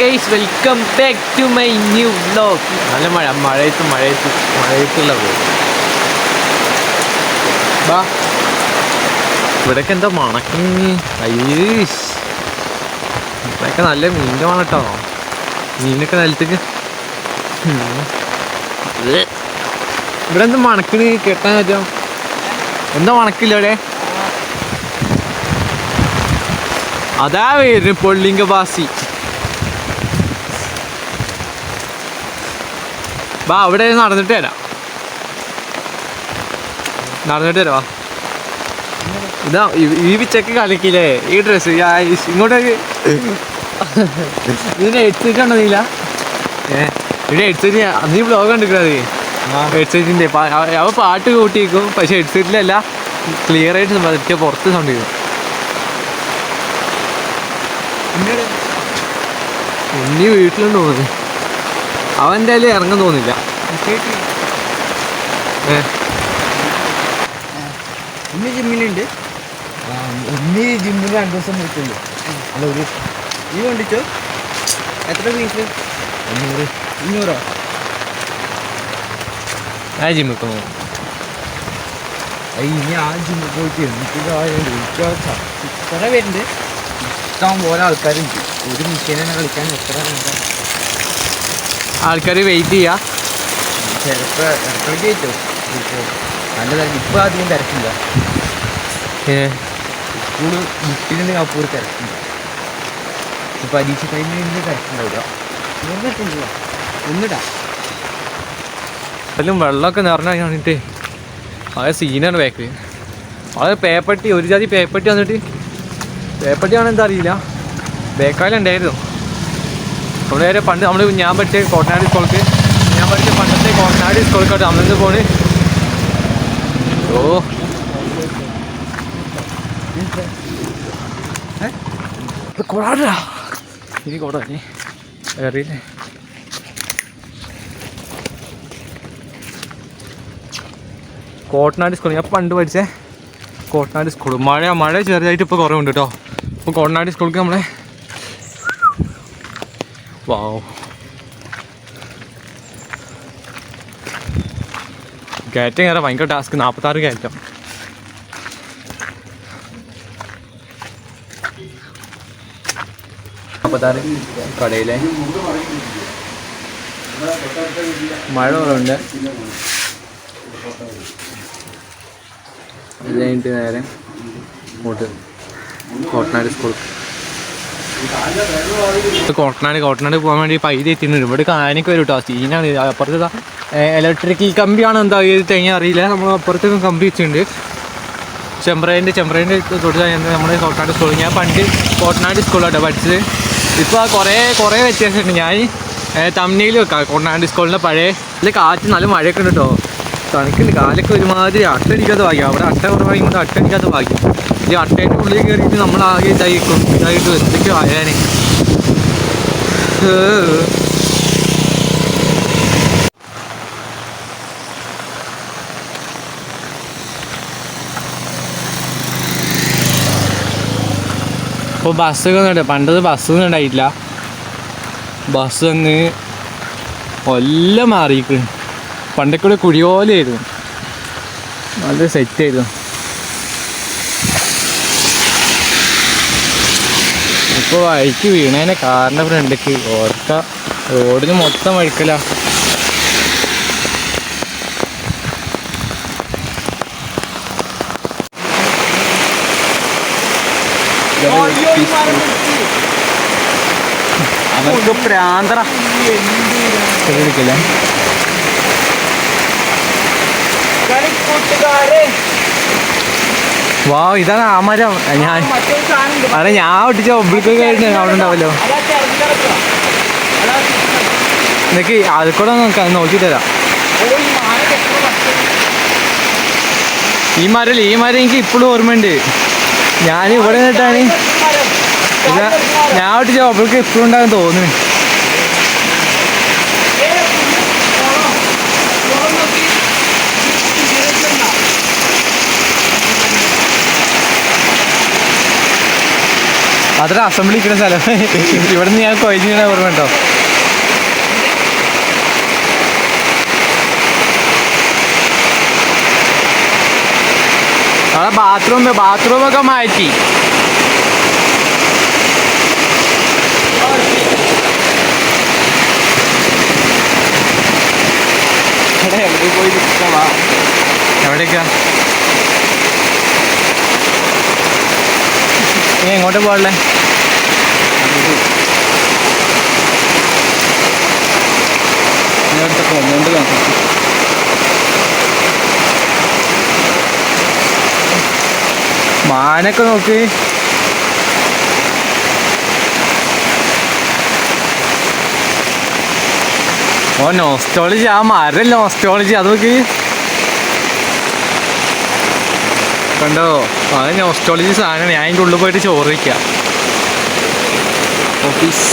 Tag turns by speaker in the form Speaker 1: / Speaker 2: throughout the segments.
Speaker 1: Guys welcome back to my new vlog നല്ല മഴ മഴയത്ത് മഴയത്ത് മഴയത്തുള്ള ബാ. ഇവിടെയൊക്കെ എന്താ മണക്കിങ് അയ്യേഷ് ഇവിടെയൊക്കെ നല്ല മീന്റെ മണട്ടോ മീനൊക്കെ നിലത്തേക്ക്. ഇവിടെ എന്താ മണക്കിന് കേട്ടാൻ പറ്റോ എന്താ മണക്കില്ല ഇവിടെ? അതാ വരുന്നു പൊള്ളിങ്ക ബാസി. ബാ അവിടെ നടന്നിട്ട് വരാം. നടന്നിട്ട് തരാം ഇതാ ഈ- പിച്ചക്ക് കളിക്കില്ലേ? ഈ ഡ്രസ് ഇങ്ങോട്ടേക്ക് ഇതിന്റെ ഹെഡ്സെറ്റ് നീല? ഏ ഇവിടെ ഹെഡ്സെറ്റ് നീ ബ്ലോഗ് കണ്ടിരിക്കുന്നത് ഹെഡ്സെറ്റിന്റെ അവ പാട്ട് കൂട്ടിയിരിക്കും പക്ഷെ ഹെഡ്സെറ്റിലല്ല ക്ലിയർ ആയിട്ട് പറ്റിയ പുറത്ത് സൗണ്ട് ചെയ്യും. ഉണ്ണി വീട്ടിലുണ്ട് അവൻ എന്തായാലും ഇറങ്ങാൻ തോന്നില്ല.
Speaker 2: ഇന്ന് ജിമ്മിലുണ്ട്. ഇന്ന് ജിമ്മിൽ രണ്ടു ദിവസം പോയിട്ടുള്ളൂ അല്ല ഒരു നീ കൊണ്ടിച്ചോ എത്ര ഫീസ് അഞ്ഞൂറ്. അഞ്ഞൂറോ?
Speaker 1: ആ ജിമ്മിൽ
Speaker 2: ഇനി ആ ജിമ്മിൽ പോയിട്ട് എനിക്ക് കുറെ പേരുണ്ട് ഇഷ്ടം പോലെ ആൾക്കാരുണ്ട്. ഒരു മിഷീനെ കളിക്കാൻ എത്ര നേരം?
Speaker 1: ആൾക്കാർ വെയിറ്റ് ചെയ്യാ.
Speaker 2: ചിലപ്പോൾ കയറ്റോ ഇപ്പോൾ നല്ല തിരക്ക്. ഇപ്പോൾ അധികം തിരക്കില്ല. സ്കൂൾ തിരക്കില്ല. പരീക്ഷ തിരക്കുണ്ടാവില്ല. ഒന്നിടാം.
Speaker 1: വെള്ളമൊക്കെ നിറഞ്ഞ കാണിട്ടേ അത് സീനാണ് ബാക്ക് അത് പേപ്പട്ടി ഒരു ജാതി പേപ്പട്ടി വന്നിട്ട്. പേപ്പട്ടി ആണെന്താ എന്താ അറിയില്ല ബേക്കാലുണ്ടായിരുന്നു അവിടെ വരെ പണ്ട് നമ്മൾ ഞാൻ പഠിച്ച കോട്ടനാട് സ്കൂൾക്ക് ഞാൻ പഠിച്ച പണ്ടത്തെ കോട്ടനാട് സ്കൂൾക്കോട്ട് അമ്മന്ന് പോണ്. ഓ. കൊടാടാ ഇനി കൊടാ നീ അറിയില്ലേ. കോട്ടനാട് സ്കൂൾ ഞാൻ പണ്ട് പഠിച്ചേ കോട്ടനാട് സ്കൂൾ. മഴ മഴ ചെറുതായിട്ട് ഇപ്പോൾ കുറവുണ്ട് കേട്ടോ. അപ്പോൾ കോട്ടനാട് സ്കൂൾക്ക് നമ്മളെ വാവ് കയറ്റം കയറാൻ ഭയങ്കര ടാസ്ക് നാൽപ്പത്താറ് കയറ്റം നാൽപ്പത്താറ് കടയിലെ. മഴ കുറവുണ്ട്. ഇത് കഴിഞ്ഞിട്ട് നേരെ ഇങ്ങോട്ട് കോട്ടനാട് സ്കൂൾ കോട്ടനാട് കോട്ടനാട് പോകാൻ വേണ്ടി പൈതി എത്തിയിട്ടുണ്ട്. ഇവിടെ കാനൊക്കെ വരും കേട്ടോ സീനാണ്. അപ്പുറത്ത് ഇലക്ട്രിക്കൽ കമ്പിയാണ് എന്താ ഇത് തേങ്ങ അറിയില്ല. നമ്മൾ അപ്പുറത്ത് കമ്പി വെച്ചിട്ടുണ്ട്. ചെമ്പ്രേന്റെ ചെമ്പ്രേന്റെ തൊട്ട് നമ്മൾ കോട്ടനാട് സ്കൂൾ ഞാൻ പണ്ട് കോട്ടനാട് സ്കൂളിലാട്ടോ പഠിച്ചത്. ഇപ്പോൾ കുറേ കുറേ വ്യത്യാസമുണ്ട്. ഞാൻ തമിഴിൽ വെക്കാം. കോട്ടനാട് സ്കൂളിന്റെ പഴയ ഇതിൽ കാറ്റ് നല്ല മഴയൊക്കെ ഉണ്ട് കേട്ടോ തണുക്കുണ്ട് കാലൊക്കെ ഒരുമാതിരി അട്ടടിക്കാത്ത ഭാഗ്യം അവിടെ അട്ട കുറവായി കൊണ്ട് അട്ടടിക്കാത്ത ഭാഗ്യം ഈ അട്ടേന്റെ ഉള്ളിൽ കയറിയിട്ട് നമ്മൾ ആകെ ഇതായി ഇതായിട്ട് എന്തൊക്കെയോ ആയാനെ ഇപ്പോൾ ബസ്സൊക്കെ ഒന്നും ഉണ്ട് പണ്ടത് ബസ്സൊന്നും ഉണ്ടായിട്ടില്ല. ബസ് ഒന്ന് കൊല്ലം മാറിയിക്ക് പണ്ടൊക്കെ കുഴിയോലായിരുന്നു. നല്ല സെറ്റായിരുന്നു ഇപ്പോൾ വഴിക്ക് വീണേനെ കാറിന്റെ ഫ്രണ്ടിക്ക്. ഓർക്ക റോഡിന് മൊത്തം വഴിക്കല.
Speaker 2: അവർക്ക് പ്രാന്തറ.
Speaker 1: എടുക്കില്ല? വാ ഇതാണ് ആ മരം. ഞാൻ അതെ ഞാൻ ഒട്ടിച്ച ഒബ്ലിക്കൊക്കെ ആയിട്ട് അവിടെ ഉണ്ടാവല്ലോ. നിനക്ക് അത് കൂടെ നോക്കാം തരാം. ഈ മരം ഈ മരം എനിക്ക് ഇപ്പോഴും ഓർമ്മയുണ്ട്. ഞാൻ ഇവിടെ നിന്നിട്ടാണ് ഞാൻ ഒട്ടിച്ച ഒബ്ലിക്ക് ഇപ്പോഴും ഉണ്ടാകും തോന്നുന്നു. അതൊരു അസംബ്ലി ഇരിക്കുന്ന സ്ഥലം. ഇവിടെ നിന്ന് ഞാൻ കൊഴിഞ്ഞ ഓർമ്മ ഉണ്ടോ? അവിടെ ബാത്റൂം ബാത്റൂമൊക്കെ മാറ്റി.
Speaker 2: എവിടെ പോയി
Speaker 1: എവിടേക്കാ നീ എങ്ങോട്ട് പോകണ്ടേ മാനൊക്കെ നോക്ക്. ഓ നോസ്റ്റോളജി ആ മരം നോസ്റ്റോളജി അത് നോക്ക്. കണ്ടോ? അത് നോസ്റ്റോളജി സാധനം ഞാൻ അതിന്റെ ഉള്ളിൽ പോയിട്ട് ചോറ് വയ്ക്കാം.
Speaker 2: ഓഫീസ്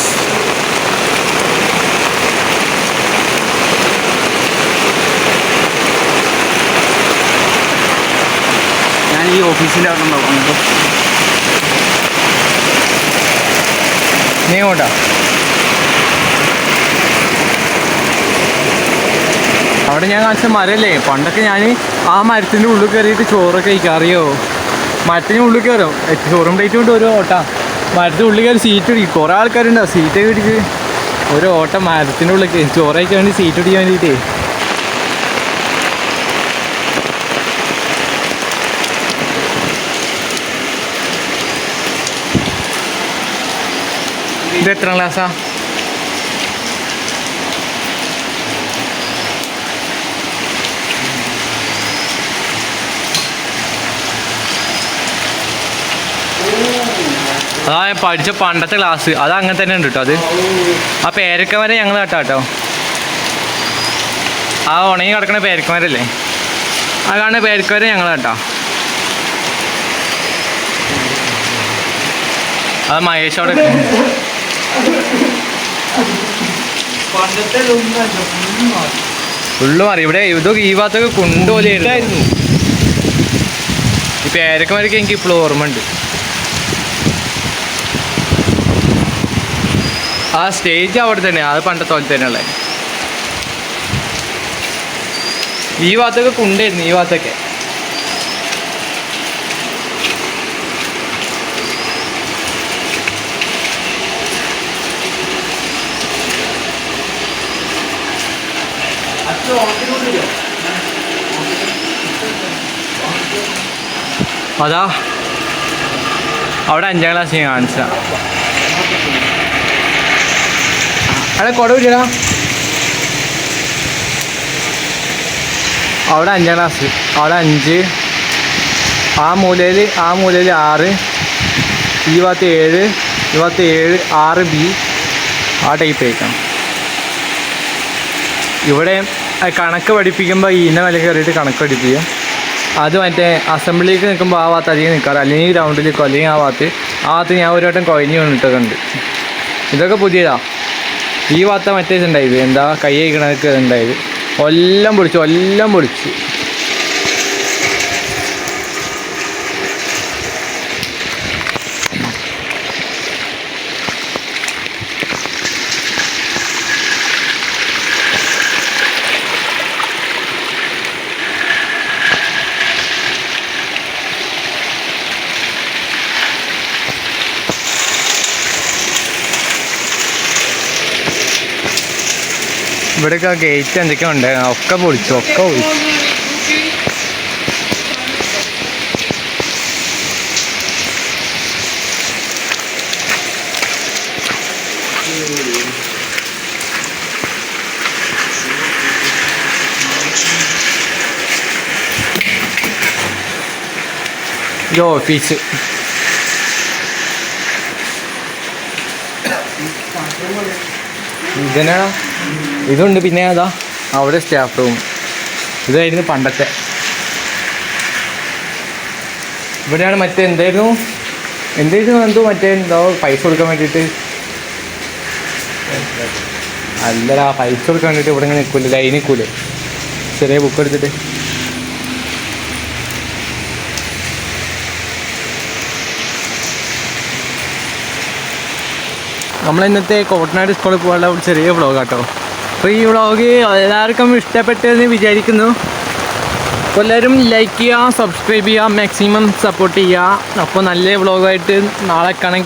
Speaker 2: ഞാൻ ഈ ഓഫീസിന്റെ അവിടെ നോക്കാം
Speaker 1: നീ കൊണ്ടാ അവിടെ ഞാൻ കാണിച്ച മരല്ലേ? പണ്ടൊക്കെ ഞാൻ ആ മരത്തിന്റെ ഉള്ളിൽ കയറിയിട്ട് ചോറൊക്കെ കഴിക്കാം അറിയോ? മരത്തിന് ഉള്ളിൽ കയറും. ചോറും പ്ലേറ്റ് കൊണ്ട് ഒരു ഓട്ട. മരത്തിന് ഉള്ളിൽ കയറി സീറ്റ് പിടിക്കും കുറേ ആൾക്കാരുണ്ടാവും സീറ്റ് ഇടിച്ച് ഒരു ഓട്ടം മരത്തിന്റെ ഉള്ളിൽ ചോറ് കഴിക്കാൻ വേണ്ടി സീറ്റ് പിടിക്കാൻ വേണ്ടിയിട്ടേ. ഇത് എത്ര ക്ലാസ്സാ അതാ ഞാൻ പഠിച്ച പണ്ടത്തെ ക്ലാസ് അത് അങ്ങനെ തന്നെ ഉണ്ട് കേട്ടോ അത്. ആ പേരക്ക വരെ ഞങ്ങൾ നട്ടാ കേട്ടോ ആ ഉണങ്ങി കിടക്കണ പേരക്കമരല്ലേ? ആ കാണുന്ന പേരക്കവരെ ഞങ്ങൾ കേട്ടോ അത് മഹേഷ് അവിടെ ഫുള്ള് മാറി. ഇവിടെ ഇതൊക്കെ ഈ ഭാഗത്തൊക്കെ കൊണ്ടുപോലെയായിരുന്നു ഈ പേരക്കന്മാരൊക്കെ എനിക്ക് ഇപ്പോഴും ഓർമ്മ ഉണ്ട്. ആ സ്റ്റേജ് അവിടെ തന്നെയാണ് അത് പണ്ടത്തെ പോലെ തന്നെയുള്ള ഈ ഭാഗത്തൊക്കെ കുണ്ടായിരുന്നു ഈ ഭാഗത്തൊക്കെ. അതാ. അവിടെ അഞ്ചാം ക്ലാസ് ഞാൻ കാണിച്ച അവിടെ കൊട പിടിച്ചടാ അവിടെ അഞ്ചാം ക്ലാസ് അവിടെ അഞ്ച്. ആ മൂലയിൽ ആ മൂലയിൽ ആറ്. ഈ ഭാഗത്ത് ഏഴ്. ഈ ഭാഗത്ത് ഏഴ് ആറ് ബി. ആ ടൈപ്പ് ആയിരിക്കണം ഇവിടെ കണക്ക് പഠിപ്പിക്കുമ്പോൾ ഈ ഇന്ന വില കയറിയിട്ട് കണക്ക് പഠിപ്പിക്കും അത് മറ്റേ അസംബ്ലിക്ക് നിൽക്കുമ്പോൾ ആ ഭാഗത്ത് അധികം നിൽക്കാറ് അല്ലെങ്കിൽ ഗ്രൗണ്ടിൽ നിൽക്കും അല്ലെങ്കിൽ ആ ഭാഗത്ത്. ആ ഭാഗത്ത് ഞാൻ ഒരു വട്ടം കൊയഞ്ഞ് വീണിട്ടൊക്കെ ഉണ്ട് ഇതൊക്കെ പുതിയതാ. ഈ വാർത്ത മറ്റേ ഉണ്ടായത് എന്താ കൈ കഴിക്കണതൊക്കെ ഉണ്ടായത് എല്ലാം പൊളിച്ചു എല്ലാം പൊളിച്ചു. ഇവിടെയൊക്കെ ഗേറ്റ് എന്തൊക്കെ ഉണ്ട്. ഒക്കെ പൊളിച്ചു ഒക്കെ പൊളിച്ചു. ഓഫീസ് ഇതന്നെടാ ഇതുണ്ട് പിന്നെ അതാ. അവിടെ സ്റ്റാഫ് റൂം ഇതായിരുന്നു പണ്ടത്തെ. ഇവിടെയാണ് മറ്റേ എന്തായിരുന്നു? എന്തായിരുന്നു എന്തോ മറ്റേ എന്തോ പൈസ കൊടുക്കാൻ വേണ്ടിയിട്ട്? അല്ലടാ പൈസ കൊടുക്കാൻ വേണ്ടിയിട്ട് ഇവിടെ ഇങ്ങനെ നിൽക്കൂല ലൈൻ നിൽക്കൂലേ ചെറിയ ബുക്ക് എടുത്തിട്ട്. നമ്മൾ ഇന്നത്തെ കോട്ടനാട് സ്കൂളിൽ പോകാനുള്ള ഒരു ചെറിയ വ്ളോഗ് കേട്ടോ അപ്പോൾ ഈ വ്ളോഗ് എല്ലാവർക്കും ഇഷ്ടപ്പെട്ടെന്ന് വിചാരിക്കുന്നു. അപ്പോൾ എല്ലാവരും ലൈക്ക് ചെയ്യുക സബ്സ്ക്രൈബ് ചെയ്യുക മാക്സിമം സപ്പോർട്ട് ചെയ്യുക. അപ്പോൾ നല്ല വ്ളോഗായിട്ട് നാളെ കാണാം